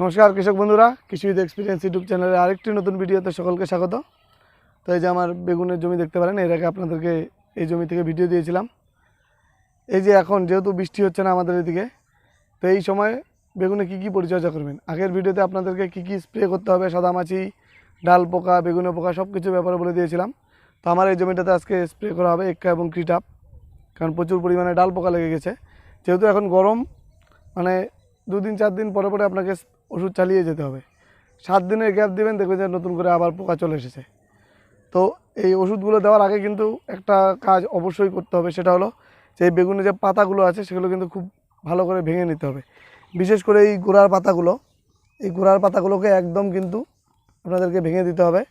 নমস্কার, কৃষক বন্ধুরা কৃষিবিদ এক্সপিরিয়েন্স ইউটিউব চ্যানেলে আরেকটি নতুন ভিডিওতে সকলকে স্বাগত। তো এই যে আমার বেগুনের জমি দেখতে পারেন, এর আগে আপনাদেরকে এই জমি থেকে ভিডিও দিয়েছিলাম। এই যে এখন যেহেতু বৃষ্টি হচ্ছে না আমাদের এদিকে, তো এই সময় বেগুনে কি কি পরিচর্যা করবেন? আগের ভিডিওতে আপনাদেরকে কি কি স্প্রে করতে হবে, সাদামাছি, ডাল পোকা বেগুনে পোকা সব কিছু ব্যাপারে বলে দিয়েছিলাম। তো আমার এই জমিটাতে আজকে স্প্রে করা হবে এক্কা এবং ক্রিটাপ কারণ প্রচুর পরিমাণে ডাল পোকা লেগে গেছে। যেহেতু এখন গরম মানে দুদিন চার দিন পরে পরে আপনাকে ওষুধ চালিয়ে যেতে হবে। সাত দিনের গ্যাপ দেবেন, দেখবেন যে নতুন করে আবার পোকা চলে এসেছে। তো এই ওষুধগুলো দেওয়ার আগে কিন্তু একটা কাজ অবশ্যই করতে হবে, সেটা হলো যে বেগুনের যে পাতাগুলো আছে, সেগুলো কিন্তু খুব ভালো করে ভেঙে নিতে হবে। বিশেষ করে এই গোড়ার পাতাগুলো, এই গোড়ার পাতাগুলোকে একদম কিন্তু আপনাদেরকে ভেঙে দিতে হবে।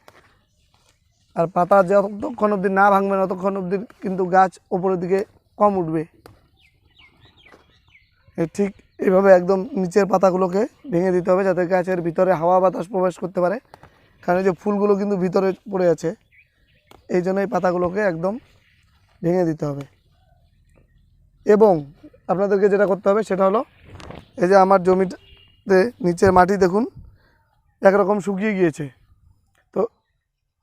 আর পাতা যতক্ষণ অবধি না ভাঙবেন ততক্ষণ অবধি কিন্তু গাছ ওপরের দিকে কম উঠবে। ঠিক এইভাবে একদম নিচের পাতাগুলোকে ভেঙে দিতে হবে যাতে গাছের ভিতরে হাওয়া বাতাস প্রবেশ করতে পারে। কারণ যে ফুলগুলো কিন্তু ভিতরে পড়ে আছে, এই জন্য এই পাতাগুলোকে একদম ভেঙে দিতে হবে। এবং আপনাদেরকে যেটা করতে হবে সেটা হলো, এই যে আমার জমিতে নিচের মাটি দেখুন, একরকম শুকিয়ে গিয়েছে। তো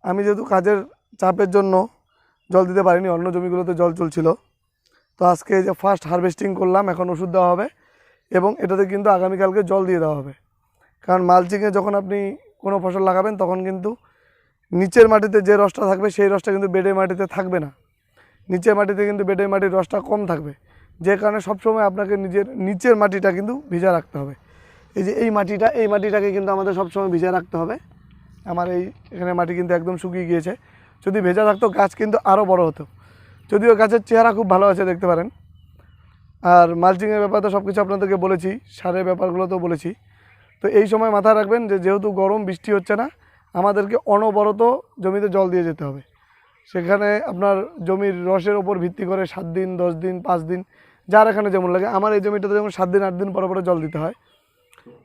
আমি যেহেতু কাজের চাপের জন্য জল দিতে পারিনি, অন্য জমিগুলোতে জল চলছিল। তো আজকে যে ফার্স্ট হারভেস্টিং করলাম, এখন ওষুধ দেওয়া হবে। এবং এটাতে কিন্তু আগামীকালকে জল দিয়ে দেওয়া হবে। কারণ মালচিংয়ে যখন আপনি কোনো ফসল লাগাবেন, তখন কিন্তু নিচের মাটিতে যে রসটা থাকবে, সেই রসটা কিন্তু বেডের মাটিতে থাকবে না। নিচের মাটিতে কিন্তু বেডের মাটির রসটা কম থাকবে। যে কারণে সবসময় আপনাকে নিজের, নিচের মাটিটা কিন্তু ভিজা রাখতে হবে। এই যে এই মাটিটা, এই মাটিটাকে কিন্তু আমাদের সবসময় ভিজা রাখতে হবে। আমার এই, এখানে মাটি কিন্তু একদম শুকিয়ে গিয়েছে। যদি ভেজা থাকতো, গাছ কিন্তু আরও বড় হতো। যদিও গাছের চেহারা খুব ভালো আছে, দেখতে পারেন। আর মালচিংয়ের ব্যাপারে তো সব কিছু আপনাদেরকে বলেছি, সারের ব্যাপারগুলো তো বলেছি। তো এই সময় মাথায় রাখবেন যে যেহেতু গরম, বৃষ্টি হচ্ছে না, আমাদেরকে অনবরত জমিতে জল দিয়ে যেতে হবে। সেখানে আপনার জমির রসের ওপর ভিত্তি করে সাত দিন, দশ দিন, পাঁচ দিন, যার এখানে যেমন লাগে। আমার এই জমিটাতে যেমন সাত দিন, আট দিন পরে পরে জল দিতে হয়।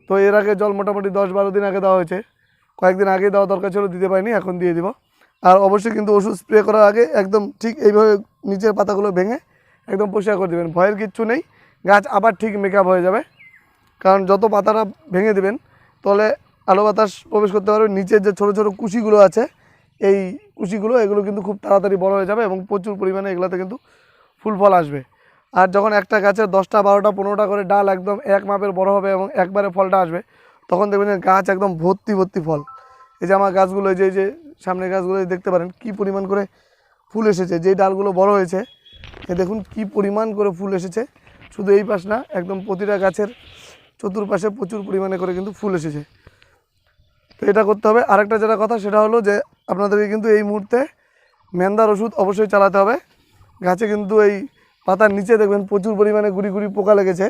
তো এর আগে জল মোটামুটি দশ বারো দিন আগে দেওয়া হয়েছে। কয়েকদিন আগে দেওয়া দরকার ছিল, দিতে পারিনি, এখন দিয়ে দিব। আর অবশ্যই কিন্তু ওষুধ স্প্রে করার আগে একদম ঠিক এইভাবে নিচের পাতাগুলো ভেঙে একদম পরিষ্কার করে দেবেন। ভয়ের কিচ্ছু নেই। গাছ আবার ঠিক মেকআপ হয়ে যাবে। কারণ যত পাতাটা ভেঙে দেবেন তাহলে আলো বাতাস প্রবেশ করতে পারবে। নিচের যে ছোটো ছোটো কুশিগুলো আছে, এই কুশিগুলো, এগুলো কিন্তু খুব তাড়াতাড়ি বড় হয়ে যাবে এবং প্রচুর পরিমাণে এগুলোতে কিন্তু ফুল ফল আসবে। আর যখন একটা গাছের দশটা, বারোটা, পনেরোটা করে ডাল একদম এক মাপের বড় হবে এবং একবারে ফলটা আসবে, তখন দেখবেন গাছ একদম ভর্তি ভর্তি ফল। এই যে আমার গাছগুলো যে যে সামনের গাছগুলো দেখতে পারেন, কি পরিমাণ করে ফুল এসেছে। যেই ডালগুলো বড় হয়েছে এ দেখুন কি পরিমাণ করে ফুল এসেছে। শুধু এই পাশ না, একদম প্রতিটা গাছের চতুর্পাশে প্রচুর পরিমাণে করে কিন্তু ফুল এসেছে। তো এটা করতে হবে। আরেকটা যেটা কথা, সেটা হলো যে আপনাদেরকে কিন্তু এই মুহূর্তে মেন্দার ওষুধ অবশ্যই চালাতে হবে। গাছে কিন্তু এই পাতার নিচে দেখবেন প্রচুর পরিমাণে গুড়ি গুড়ি পোকা লেগেছে।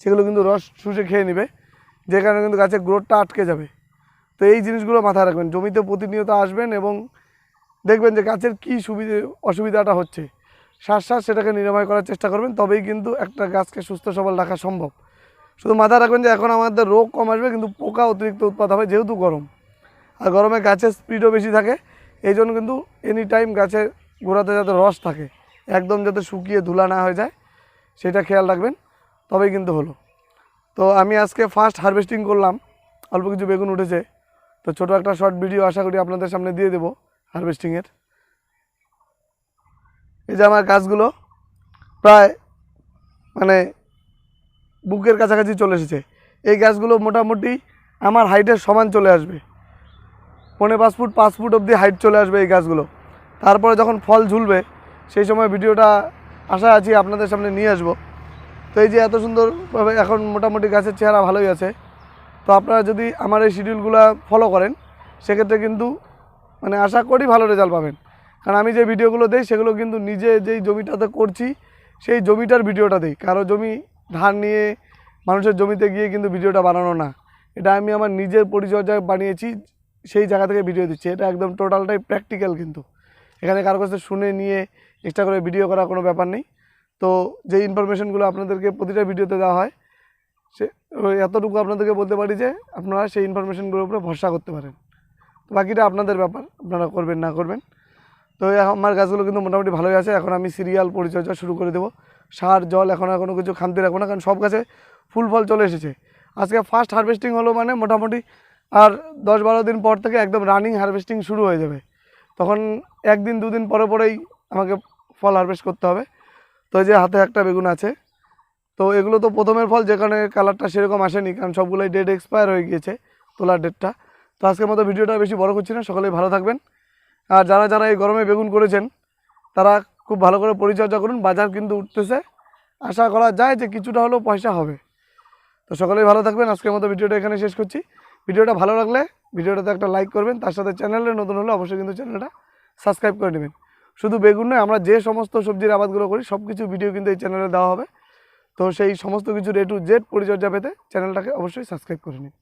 সেগুলো কিন্তু রস শুষে খেয়ে নেবে। যে কারণে কিন্তু গাছের গ্রোথটা আটকে যাবে। তো এই জিনিসগুলো মাথায় রাখবেন। জমিতে প্রতিনিয়ত আসবেন এবং দেখবেন যে গাছের কী সুবিধে, অসুবিধাটা হচ্ছে। শ্বাস শ্বাস সেটাকে নিরাময় করার চেষ্টা করবেন, তবেই কিন্তু একটা গাছকে সুস্থ সবল রাখা সম্ভব। শুধু মাথায় রাখবেন যে এখন আমাদের রোগ কম আসবে, কিন্তু পোকা অতিরিক্ত উৎপাদ হবে যেহেতু গরম। আর গরমে গাছের স্পিডও বেশি থাকে এই জন্য কিন্তু এনি টাইম গাছের গোড়াতে যাতে রস থাকে, একদম যাতে শুকিয়ে ধুলা না হয়ে যায়, সেটা খেয়াল রাখবেন, তবেই কিন্তু হলো। তো আমি আজকে ফার্স্ট হারভেস্টিং করলাম, অল্প কিছু বেগুন উঠেছে, তো ছোটো একটা শর্ট ভিডিও আশা করি আপনাদের সামনে দিয়ে দেবো হারভেস্টিংয়ের এই যে আমার গাছগুলো প্রায় মানে বুকের কাছাকাছি চলে এসেছে। এই গাছগুলো মোটামুটি আমার হাইটের সমান চলে আসবে। পৌনে পাঁচ ফুট পাঁচ ফুট অবধি হাইট চলে আসবে এই গাছগুলো। তারপরে যখন ফল ঝুলবে, সেই সময় ভিডিওটা আশা আছি আপনাদের সামনে নিয়ে আসব। তো এই যে এত সুন্দরভাবে এখন মোটামুটি গাছের চেহারা ভালোই আছে। তো আপনারা যদি আমার এই শিডিউলগুলো ফলো করেন, সেক্ষেত্রে কিন্তু মানে আশা করি ভালো রেজাল্ট পাবেন। কারণ আমি যে ভিডিওগুলো দিই, সেগুলো কিন্তু নিজে যেই জমিটাতে করছি, সেই জমিটার ভিডিওটা দিই। কারও জমি ধান নিয়ে মানুষের জমিতে গিয়ে কিন্তু ভিডিওটা বানানো না। এটা আমি আমার নিজের পরিচর্যায় বানিয়েছি, সেই জায়গা থেকে ভিডিও দিচ্ছি। এটা একদম টোটালটাই প্র্যাকটিক্যাল কিন্তু। এখানে কারও কাছে শুনে নিয়ে এক্সট্রা করে ভিডিও করার কোনো ব্যাপার নেই। তো যে ইনফরমেশনগুলো আপনাদেরকে প্রতিটা ভিডিওতে দেওয়া হয়, সে এতটুকু আপনাদেরকে বলতে পারি যে, আপনারা সেই ইনফরমেশনগুলোর উপরে ভরসা করতে পারেন। বাকিটা আপনাদের ব্যাপার, আপনারা করবেন, না করবেন। তো আমার গাছগুলো কিন্তু মোটামুটি ভালোই আছে। এখন আমি সিরিয়াল পরিচর্যা শুরু করে দেবো। সার, জল এখন আর কোনো কিছু খামতে রাখব না, কারণ সব গাছে ফুল ফল চলে এসেছে। আজকে ফার্স্ট হারভেস্টিং হলো মানে মোটামুটি আর দশ বারো দিন পর থেকে একদম রানিং হারভেস্টিং শুরু হয়ে যাবে। তখন একদিন, দুদিন পরে পরেই আমাকে ফল হারভেস্ট করতে হবে। তো এই যে হাতে একটা বেগুন আছে। তো এগুলো তো প্রথমের ফল, যেখানে কালারটা সেরকম আসেনি, কারণ সবগুলোই ডেট এক্সপায়ার হয়ে গিয়েছে তোলার ডেটটা তো আজকের মতো ভিডিওটা বেশি বড় করছি না, সকলেই ভালো থাকবেন। আর যারা যারা এই গরমে বেগুন করেছেন, তারা খুব ভালো করে পরিচর্যা করুন, বাজার কিন্তু উঠতেছে। আশা করা যায় যে কিছুটা হলেও পয়সা হবে। তো সকলেই ভালো থাকবেন, আজকের মতো ভিডিওটা এখানে শেষ করছি। ভিডিওটা ভালো লাগলে ভিডিওটাতে একটা লাইক করবেন, তার সাথে চ্যানেলে নতুন হলে অবশ্যই কিন্তু চ্যানেলটা সাবস্ক্রাইব করে নেবেন। শুধু বেগুন নয়, আমরা যে সমস্ত সবজির আবাদগুলো করি সব কিছু ভিডিও কিন্তু এই চ্যানেলে দেওয়া হবে। তো সেই সমস্ত কিছু এ টু জেড পরিচর্যা পেতে চ্যানেলটাকে অবশ্যই সাবস্ক্রাইব করে নিন।